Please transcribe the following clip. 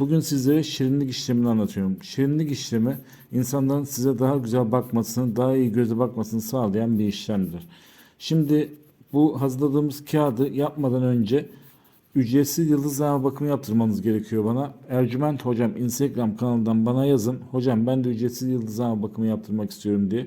Bugün sizlere şirinlik işlemini anlatıyorum. Şirinlik işlemi insanların size daha güzel bakmasını, daha iyi göze bakmasını sağlayan bir işlemdir. Şimdi bu hazırladığımız kağıdı yapmadan önce ücretsiz yıldızlama bakımı yaptırmanız gerekiyor bana. Ercüment Hocam Instagram kanalından bana yazın. Hocam ben de ücretsiz yıldızlama bakımı yaptırmak istiyorum diye.